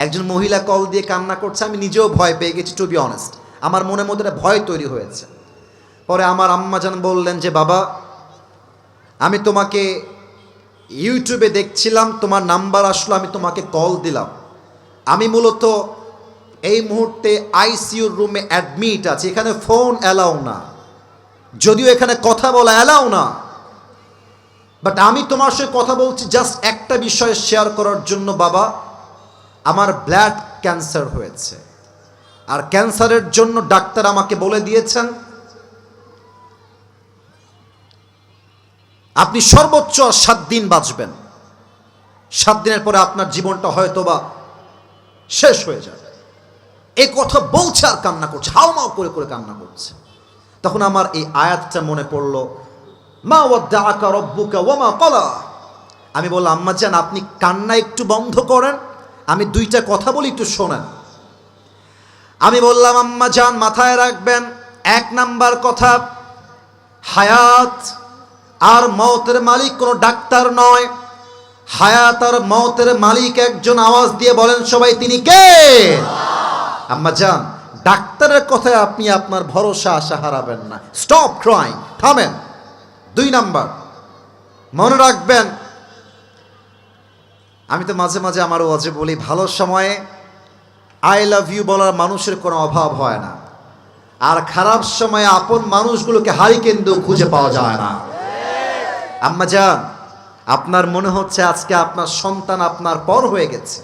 একজন মহিলা কল দিয়ে কান্না করছে, আমি নিজেও ভয় পেয়ে গেছি টু বি অনেস্ট আমার মনের মধ্যে একটা ভয় তৈরি হয়েছে। পরে আমার আম্মা আম্মাজান বললেন যে, বাবা, আমি তোমাকে ইউটিউবে দেখছিলাম, তোমার নাম্বার আসলো, আমি তোমাকে কল দিলাম। আমি মূলত এই মুহূর্তে আইসিইউর রুমে অ্যাডমিট আছি, এখানে ফোন অ্যালাউ না। যদিও এখানে কথা বলা অ্যালাউ না বাট আমি তোমার সঙ্গে কথা বলছি জাস্ট একটা বিষয় শেয়ার করার জন্য, বাবা আমার ব্লাড ক্যান্সার হয়েছে। আর ক্যান্সারের জন্য ডাক্তার আমাকে বলে দিয়েছেন, আপনি সর্বোচ্চ সাত দিন বাঁচবেন। সাত দিনের পরে আপনার জীবনটা হয়তো বা শেষ হয়ে যাবে। এই কথা বলছে আর কান্না করছে হাও মাও করে করে কান্না করছে। তখন আমার এই আয়াতটা মনে পড়ল, মা ওয়াদ্দাআকা রব্বুকা ওয়া মা ক্বালা। আমি বললাম, আম্মা জান, আপনি কান্না একটু বন্ধ করেন আমি দুইটা কথা বলি একটু শোনেন। আমি বললাম, আম্মা জান, মাথায় রাখবেন, এক নাম্বার কথা, হায়াত আর মতের মালিক কোনো ডাক্তার নয়। হায়াত আর মতের মালিক একজন আওয়াজ দিয়ে বলেন সবাই, তিনি কে? আম্মা জান, ডাক্তারের কথায় আপনি আপনার ভরসা আশা হারাবেন না। স্টপ ক্রাইং থামেন। দুই নাম্বার, মনে রাখবেন আমি তো মাঝে মাঝে আমার ওয়াজে বলি, ভালো সময়ে আই লাভ ইউ বলার মানুষের কোনো অভাব হয় না। আর খারাপ সময়ে আপন মানুষগুলোকে হারি দিয়েও খুঁজে পাওয়া যায় না। আম্মা যান আপনার মনে হচ্ছে আজকে আপনার সন্তান আপনার পর হয়ে গেছে।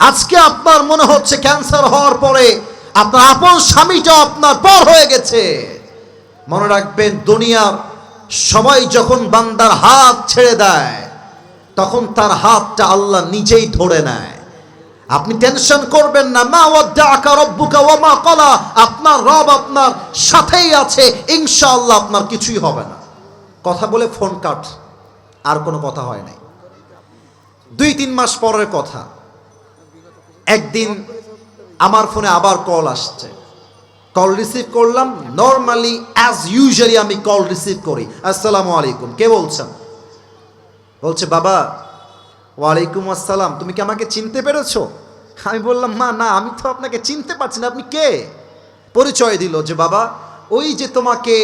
আজকে আপনার মনে হচ্ছে ক্যান্সার হওয়ার পরে আপনার আপন স্বামীটা আপনার পর হয়ে গেছে। মনে রাখবেন, দুনিয়ার সবাই যখন বান্দার হাত ছেড়ে দেয় তখন তার হাতটা আল্লাহ নিজেই ধরে নেয়। আপনি টেনশন করবেন না। মা ওয়াদ্দাআকা রব্বুকা ওয়া মা ক্বালা। আপনার রব আপনার সাথেই আছে। ইনশাআল্লাহ আপনার কিছুই হবে না। কথা বলে ফোন কাট। আর কোনো কথা হয় নাই। দুই তিন মাস পরের কথা। একদিন আমার ফোনে আবার কল আসছে। কল রিসিভ করলাম। নর্মালি অ্যাজ ইউজুয়ালি আমি কল রিসিভ করি। আসসালামু আলাইকুম। কে বলছেন? বলছে, বাবা, ওয়ালাইকুম আসসালাম, তুমি কি আমাকে চিনতে পেরেছ? আমি বললাম, মা, না, আমি তো আপনাকে চিনতে পারছি না, আপনি কে? পরিচয় দিল যে, বাবা, ওই যে তোমাকে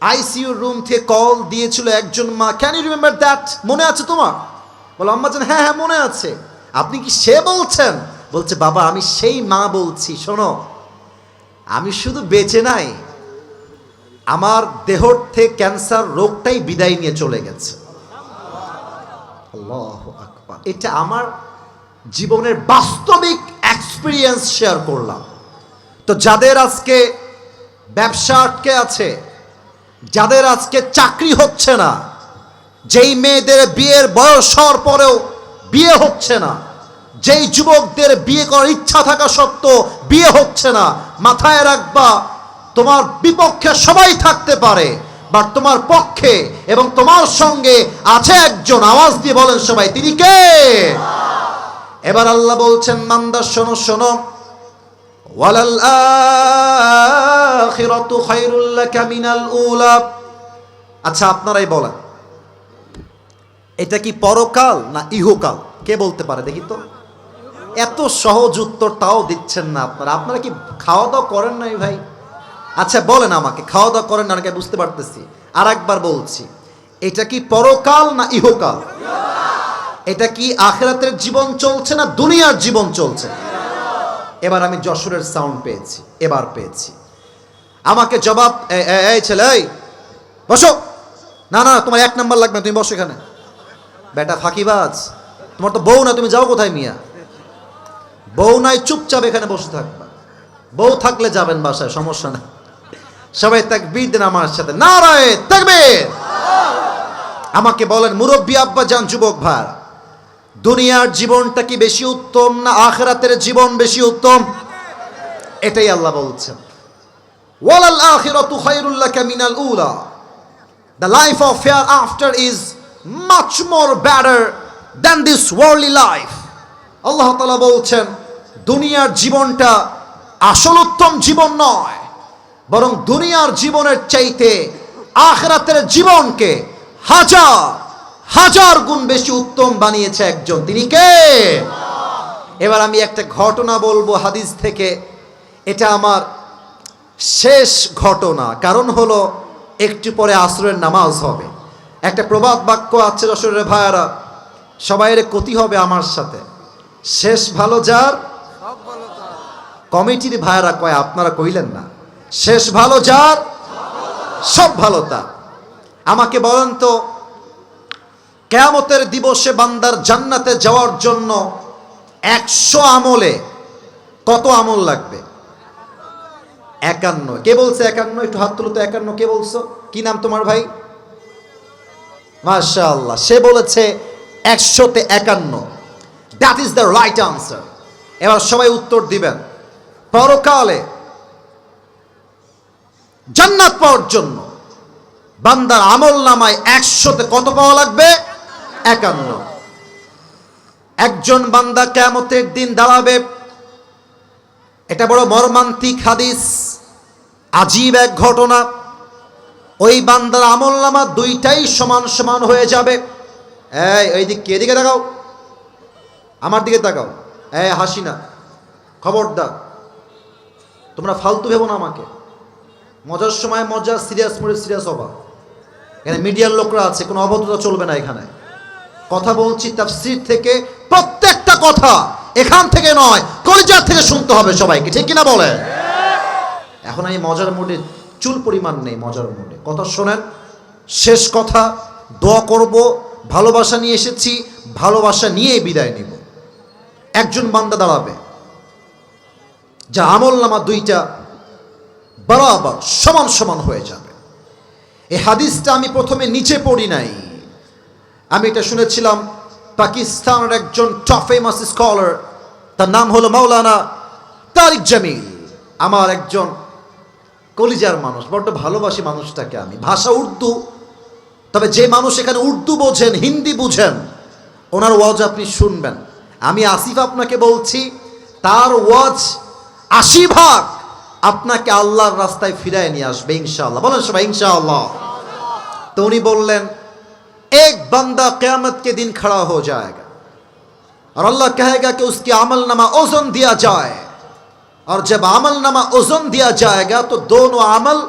আইসিইউ রুম থেকে কল দিয়েছিল একজন মা ক্যান ইউ রিমেম্বার দ্যাট মনে আছে তোমার? বলো আম্মা জান হ্যাঁ হ্যাঁ মনে আছে। আপনি কি সে বলছেন? বলছে, বাবা, আমি সেই মা বলছি, শোনো, আমি শুধু বেঁচে নাই, আমার দেহর থেকে ক্যান্সার রোগটাই বিদায় নিয়ে চলে গেছে। আল্লাহ আকবার। এটা আমার জীবনের বাস্তবিক এক্সপিরিয়েন্স শেয়ার করলাম। তো যাদের আজকে ব্যবসা আটকে আছে, যাদের আজকে চাকরি হচ্ছে না, যেই মেয়েদের বিয়ের বয়স হওয়ার পরেও বিয়ে হচ্ছে না, যেই যুবকদের বিয়ে করার ইচ্ছা থাকা সত্ত্বেও বিয়ে হচ্ছে না, মাথায় রাখবা, তোমার বিপক্ষে সবাই থাকতে পারে। বাট তোমার পক্ষে এবং তোমার সঙ্গে আছে একজন। আওয়াজ দিয়ে বলেন সবাই, তিনি কে? এবার আল্লাহ বলছেন, মান্দা, শোনো শোনো। উলা। আচ্ছা আপনারাই বলেন। এটা কি পরকাল না ইহকাল? কে বলতে পারে, দেখি তো। এত সহজ উত্তর তাও দিচ্ছেন না আপনারা। আপনারা কি খাওয়া দাওয়া করেন নাই ভাই? আচ্ছা বলেন আমাকে খাওয়া দাওয়া করেন না নাকি বুঝতে পারতেছি। আর একবার বলছি, এটা কি পরকাল না ইহকাল? এটা কি আখেরাতের জীবন চলছে না দুনিয়ার জীবন চলছে? এবার আমি যশোরের সাউন্ড পেয়েছি, এবার পেয়েছি। আমাকে জবাব এই ছেলে বসো। না না তোমার এক নাম্বার লাগবে তুমি বসো এখানে। বেটা ফাঁকিবাজ, তোমার তো বউ না তুমি যাও কোথায় মিয়া? বউ নাই, চুপচাপ এখানে বসে থাকবা। বউ থাকলে যাবেন বাসায়, সমস্যা না সবাই তাকবীর দেন আমার সাথে। নারায় তাকবীর। আমাকে বলেন, মুরব্বী আব্বা যান, যুবক ভাই। দুনিয়ার জীবনটা কি বেশি উত্তম না আখেরাতের জীবন বেশি উত্তম? এটাই আল্লাহ বলছেন। ওয়ালাল আখিরাতু খায়রুল মিনাল উলা। The life of hereafter is much more better than this worldly life. আল্লাহ তালা বলছেন, দুনিয়ার জীবনটা আসল উত্তম জীবন নয়। বরং দুনিয়ার জীবনের চাইতে আখরাতের জীবনকে হাজার হাজার গুণ বেশি উত্তম বানিয়েছে একজন। তিনি কে? এবার আমি একটা ঘটনা বলব হাদিস থেকে। এটা আমার শেষ ঘটনা। কারণ হলো, একটু পরে আসরের নামাজ হবে। একটা প্রবাদ বাক্য আছে রসরের ভাইয়ারা সবাইয়ের ক্ষতি হবে আমার সাথে। শেষ ভালো যার? কমিটির ভাইয়ারা কয়, আপনারা কইলেন না। শেষ ভালো যার, সব ভালো তার। আমাকে বলেন তো, কেয়ামতের দিবসে বান্দার জান্নাতে যাওয়ার জন্য একশো আমলে কত আমল লাগবে? একান্ন। কে বলছে একান্ন? একটু হাত তুলো তো, একান্ন কে বলছো? কি নাম তোমার ভাই? মাশাআল্লাহ, সে বলেছে একশোতে একান্ন। That is the right answer এবার সবাই উত্তর দিবেন। পরকালে জান্নাত পাওয়ার জন্য। বান্দার আমল নামায় একশোতে কত পাওয়া লাগবে? একান্ন। একজন বান্দা কেমতের দিন দাঁড়াবে। এটা বড় মর্মান্তিক হাদিস, আজীব এক ঘটনা। ওই বান্দার আমল নামা দুইটাই সমান সমান হয়ে যাবে। এই এই দিক কে? দিকে তাকাও। আমার দিকে তাকাও। এই হাসি না খবরদার। তোমরা ফালতু ভেবো না আমাকে। মজার সময় মজা সিরিয়াস মোডে সিরিয়াস হবা। এখানে মিডিয়ার লোকরা আছে, কোনো অভদ্রতা চলবে না এখানে। কথা বলছি তাফসির থেকে, প্রত্যেকটা কথা এখান থেকে নয়, কলিজার থেকে শুনতে হবে সবাইকে, ঠিক কিনা বলে এখন আমি মজার মোডে চুল পরিমাণ নেই, মজার মোডে কথা শোনেন, শেষ কথা, দোয়া করব, ভালোবাসা নিয়ে এসেছি, ভালোবাসা নিয়ে বিদায় নিব। একজন বান্দা দাঁড়াবে যা আমল নামা দুইটা বরাবর সমান সমান হয়ে যাবে। এই হাদিসটা আমি প্রথমে নিচে পড়ি নাই। আমি এটা শুনেছিলাম, পাকিস্তানের একজন টপ ফেমাস স্কলার তার নাম হলো মাওলানা তারিক জামিল। আমার একজন কলিজার মানুষ, বড্ড ভালোবাসি মানুষটাকে আমি। ভাষা উর্দু, তবে যে মানুষ এখানে উর্দু বোঝেন, হিন্দি বুঝেন, ওনার ওয়াজ আপনি শুনবেন। আমি আসিফ আপনাকে বলছি, তার ওয়াজ আশি ভাগ আপনাকে আল্লাহর রাস্তায় ফিরায় নিয়ে আসবে ইনশাআল্লাহ বলেন সবাই ইনশাআল্লাহ তো উনি বললেন एक बंदा क़यामत के दिन खड़ा हो जाएगा और अल्लाह कहेगा कि उसकी अमल नमा ओजन दिया जाए और जब अमल नमा ओजन दिया जाएगा तो दोनों अमल